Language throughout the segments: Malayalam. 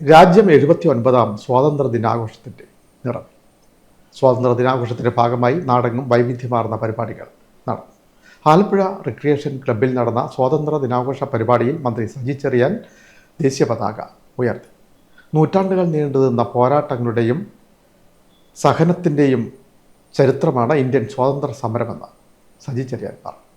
രാജ്യം എഴുപത്തി ഒൻപതാം സ്വാതന്ത്ര്യ ദിനാഘോഷത്തിന്റെ നിറം. സ്വാതന്ത്ര്യ ദിനാഘോഷത്തിന്റെ ഭാഗമായി നാടെങ്ങും വൈവിധ്യമാർന്ന പരിപാടികൾ നടന്നു. ആലപ്പുഴ റിക്രിയേഷൻ ക്ലബ്ബിൽ നടന്ന സ്വാതന്ത്ര്യ ദിനാഘോഷ പരിപാടിയിൽ മന്ത്രി സജി ചെറിയാൻ ദേശീയ പതാക ഉയർത്തി. നൂറ്റാണ്ടുകൾ നീണ്ടുനിന്ന പോരാട്ടങ്ങളുടെയും സഹനത്തിന്റെയും ചരിത്രമാണ് ഇന്ത്യൻ സ്വാതന്ത്ര്യ സമരമെന്ന് സജി ചെറിയാൻ പറഞ്ഞു.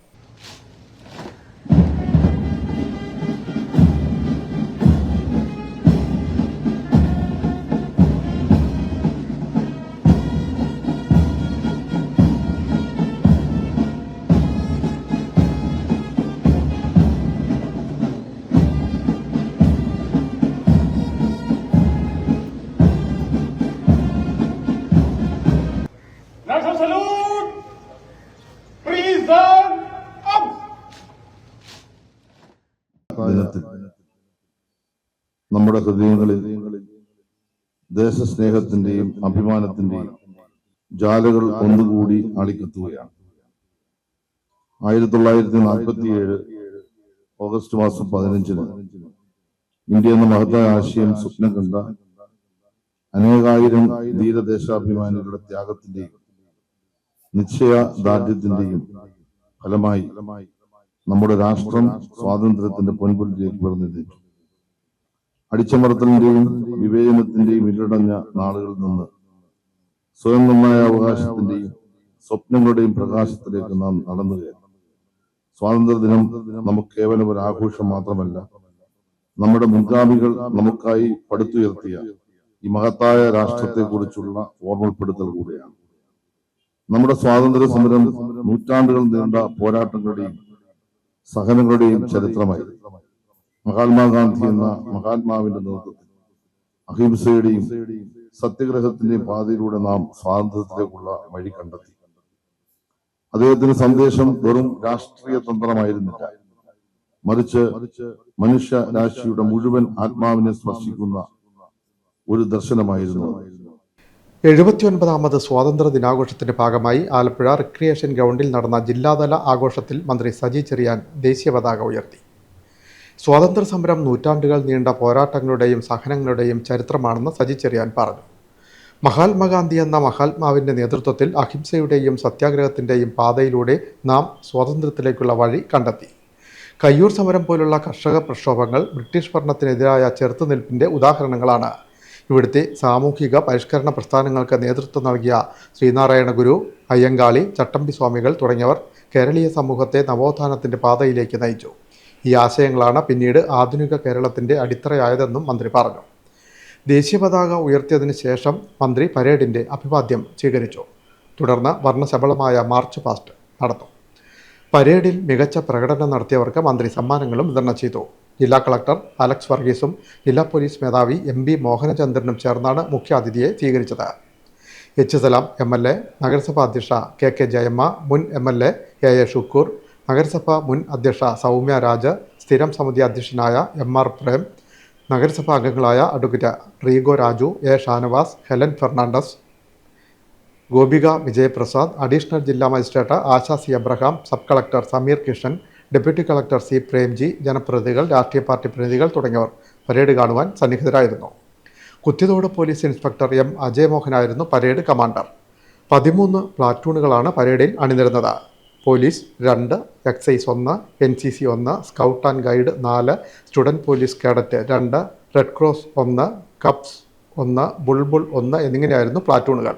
നമ്മുടെ ഹൃദയങ്ങളിൽ ദേശസ്നേഹത്തിന്റെയും അഭിമാനത്തിന്റെയും ജാലകൾ ഒന്നുകൂടി അളിക്കത്തുകയാണ്. ആയിരത്തി തൊള്ളായിരത്തി നാൽപ്പത്തിയേഴ് ഓഗസ്റ്റ് മാസം പതിനഞ്ചിന് ഇന്ത്യ എന്ന മഹത്തായ ആശയം സ്വപ്നം കണ്ട അനേകായിരം ധീരദേശാഭിമാനികളുടെ ത്യാഗത്തിന്റെയും നിശ്ചയ ദാർഢ്യത്തിന്റെയും ഫലമായി നമ്മുടെ രാഷ്ട്രം സ്വാതന്ത്ര്യത്തിന്റെ പൊൻപുലിലേക്ക് പിറന്നെത്തിച്ചു അടിച്ചമർത്തലിന്റെയും വിവേചനത്തിന്റെയും ഇരടഞ്ഞ നാളുകളിൽ നിന്ന് സ്വയം നിർണയ അവകാശത്തിന്റെയും സ്വപ്നങ്ങളുടെയും പ്രകാശത്തിലേക്ക് നാം നടന്നു കയറി. സ്വാതന്ത്ര്യദിനം നമുക്ക് കേവലം ഒരു ആഘോഷം മാത്രമല്ല നമ്മുടെ മുൻഗാമികൾ നമുക്കായി പടുത്തുയർത്തിയ ഈ മഹത്തായ രാഷ്ട്രത്തെക്കുറിച്ചുള്ള ഓർമ്മപ്പെടുത്തൽ കൂടിയാണ്. നമ്മുടെ സ്വാതന്ത്ര്യ സമരം നൂറ്റാണ്ടുകൾ നീണ്ട പോരാട്ടങ്ങളുടെയും സഹനങ്ങളുടെയും ചരിത്രമായി. മഹാത്മാഗാന്ധി എന്ന മഹാത്മാവിന്റെ നേതൃത്വത്തിൽ അഹിംസയുടെയും സത്യഗ്രഹത്തിന്റെയും പാതയിലൂടെ നാം സ്വാതന്ത്ര്യത്തിലേക്കുള്ള വഴി കണ്ടെത്തി. അദ്ദേഹത്തിന്റെ സന്ദേശം വെറും രാഷ്ട്രീയ തന്ത്രമായിരുന്നില്ല. മറിച്ച് മനുഷ്യ രാശിയുടെ മുഴുവൻ ആത്മാവിനെ സ്പർശിക്കുന്ന ഒരു ദർശനമായിരുന്നു. എഴുപത്തിയൊൻപതാമത് സ്വാതന്ത്ര്യ ദിനാഘോഷത്തിന്റെ ഭാഗമായി ആലപ്പുഴ റിക്രിയേഷൻ ഗ്രൗണ്ടിൽ നടന്ന ജില്ലാതല ആഘോഷത്തിൽ മന്ത്രി സജി ചെറിയാൻ ദേശീയ പതാക ഉയർത്തി. സ്വാതന്ത്ര്യ സമരം നൂറ്റാണ്ടുകൾ നീണ്ട പോരാട്ടങ്ങളുടെയും സഹനങ്ങളുടെയും ചരിത്രമാണെന്ന് സജി ചെറിയാൻ പറഞ്ഞു. മഹാത്മാഗാന്ധി എന്ന മഹാത്മാവിന്റെ നേതൃത്വത്തിൽ അഹിംസയുടെയും സത്യാഗ്രഹത്തിന്റെയും പാതയിലൂടെ നാം സ്വാതന്ത്ര്യത്തിലേക്കുള്ള വഴി കണ്ടെത്തി. കയ്യൂർ സമരം പോലുള്ള കർഷക പ്രക്ഷോഭങ്ങൾ ബ്രിട്ടീഷ് ഭരണത്തിനെതിരായ ചെറുത്തുനിൽപ്പിന്റെ ഉദാഹരണങ്ങളാണ്. ഇവിടുത്തെ സാമൂഹിക പരിഷ്കരണ പ്രസ്ഥാനങ്ങൾക്ക് നേതൃത്വം നൽകിയ ശ്രീനാരായണ ഗുരു അയ്യങ്കാളി ചട്ടമ്പി സ്വാമികൾ തുടങ്ങിയവർ കേരളീയ സമൂഹത്തെ നവോത്ഥാനത്തിന്റെ പാതയിലേക്ക് നയിച്ചു. ഈ ആശയങ്ങളാണ് പിന്നീട് ആധുനിക കേരളത്തിന്റെ അടിത്തറയായതെന്നും മന്ത്രി പറഞ്ഞു. ദേശീയ പതാക ഉയർത്തിയതിന് ശേഷം മന്ത്രി പരേഡിന്റെ അഭിവാദ്യം സ്വീകരിച്ചു. തുടർന്ന് വർണശബളമായ മാർച്ച് പാസ്റ്റ് നടന്നു. പരേഡിൽ മികച്ച പ്രകടനം നടത്തിയവർക്ക് മന്ത്രി സമ്മാനങ്ങളും വിതരണം ചെയ്തു. ജില്ലാ കളക്ടർ അലക്സ് വർഗീസും ജില്ലാ പോലീസ് മേധാവി എം ബി മോഹനചന്ദ്രനും ചേർന്നാണ് മുഖ്യാതിഥിയെ സ്വീകരിച്ചത്. H Salam M L A നഗരസഭാ അധ്യക്ഷ കെ കെ ജയമ്മ മുൻ M L A A Shukoor നഗരസഭ മുൻ അധ്യക്ഷ സൗമ്യ രാജ് സ്ഥിരം സമിതി അധ്യക്ഷനായ എം ആർ പ്രേം നഗരസഭാ അംഗങ്ങളായ advocate Rego Raju A Shanavas Helen Fernandes Gopika Vijayaprasad additional ജില്ലാ magistrate Asha C Abraham sub collector Sameer Kishan deputy collector C Premji ജനപ്രതിനിധികൾ രാഷ്ട്രീയ പാർട്ടി പ്രതിനിധികൾ തുടങ്ങിയവർ പരേഡ് കാണുവാൻ സന്നിഹിതരായിരുന്നു. Kuthiyathode police inspector M Ajay മോഹനായിരുന്നു parade commander. പതിമൂന്ന് പ്ലാറ്റൂണുകളാണ് പരേഡിൽ അണിനിരുന്നത്. പോലീസ് രണ്ട് എക്സൈസ് ഒന്ന് എൻ സി സി ഒന്ന് സ്കൗട്ട് ആൻഡ് ഗൈഡ് നാല് സ്റ്റുഡന്റ് പോലീസ് കേഡറ്റ് രണ്ട് റെഡ് ക്രോസ് ഒന്ന് കപ്സ് ഒന്ന് ബുൾബുൾ ഒന്ന് എന്നിങ്ങനെയായിരുന്നു പ്ലാറ്റൂണുകൾ.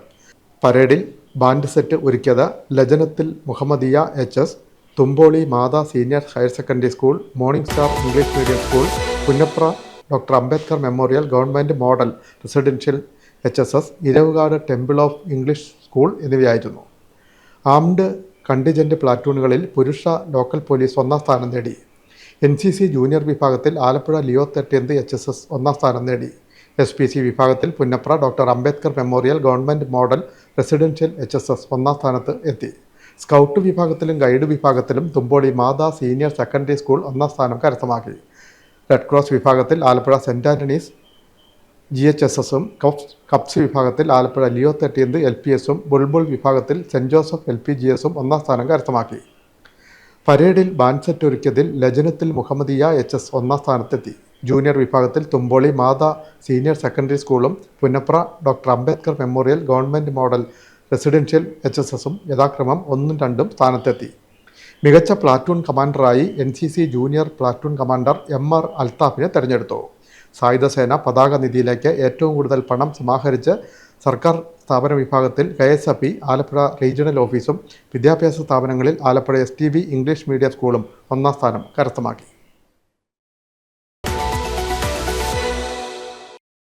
പരേഡിൽ ബാൻഡ് സെറ്റ് ഒരുക്കിയത് ലജനത്തിൽ Muhammadiya H S Thumpoly Matha senior higher secondary school morning star English medium school Punnapra doctor Ambedkar memorial government model residential H S S Iravukad temple of English school എന്നിവയായിരുന്നു. ആംഡ് കണ്ടിജന്റ് പ്ലാറ്റൂണുകളിൽ പുരുഷ ലോക്കൽ പോലീസ് ഒന്നാം സ്ഥാനം നേടി. എൻ സി സി ജൂനിയർ വിഭാഗത്തിൽ Alappuzha Leo thirteenth H S S ഒന്നാം സ്ഥാനം നേടി. എസ് പി സി വിഭാഗത്തിൽ Punnapra doctor Ambedkar memorial government model residential H S S ഒന്നാം സ്ഥാനത്ത് എത്തി. സ്കൗട്ട് വിഭാഗത്തിലും ഗൈഡ് വിഭാഗത്തിലും Thumpoly Matha senior secondary school ഒന്നാം സ്ഥാനം കരസ്ഥമാക്കി. റെഡ് ക്രോസ് വിഭാഗത്തിൽ Alappuzha saint Antony's G H S എസും കപ്സ് വിഭാഗത്തിൽ Alappuzha Leo thirteenth L P എസും ബുൾബുൾ വിഭാഗത്തിൽ saint Joseph L P G എസും ഒന്നാം സ്ഥാനം കരസ്ഥമാക്കി. പരേഡിൽ ബാൻസെറ്റ് ഒരുക്കിയതിൽ ലജനത്തിൽ മുഹമ്മദിയ എച്ച് എസ് ഒന്നാം സ്ഥാനത്തെത്തി. ജൂനിയർ വിഭാഗത്തിൽ തുമ്പോളി മാതാ സീനിയർ സെക്കൻഡറി സ്കൂളും Punnapra doctor Ambedkar memorial government model residential H S എസും യഥാക്രമം ഒന്നും രണ്ടും സ്ഥാനത്തെത്തി. മികച്ച platoon കമാൻഡറായി N C C junior platoon commander M R അൽത്താഫിനെ തെരഞ്ഞെടുത്തു. സായുധ സേന പതാക നിധിയിലേക്ക് ഏറ്റവും കൂടുതൽ പണം സമാഹരിച്ച് സർക്കാർ സ്ഥാപന വിഭാഗത്തിൽ K S F E Alappuzha regional ഓഫീസും വിദ്യാഭ്യാസ സ്ഥാപനങ്ങളിൽ Alappuzha S T V English medium സ്കൂളും ഒന്നാം സ്ഥാനം കരസ്ഥമാക്കി.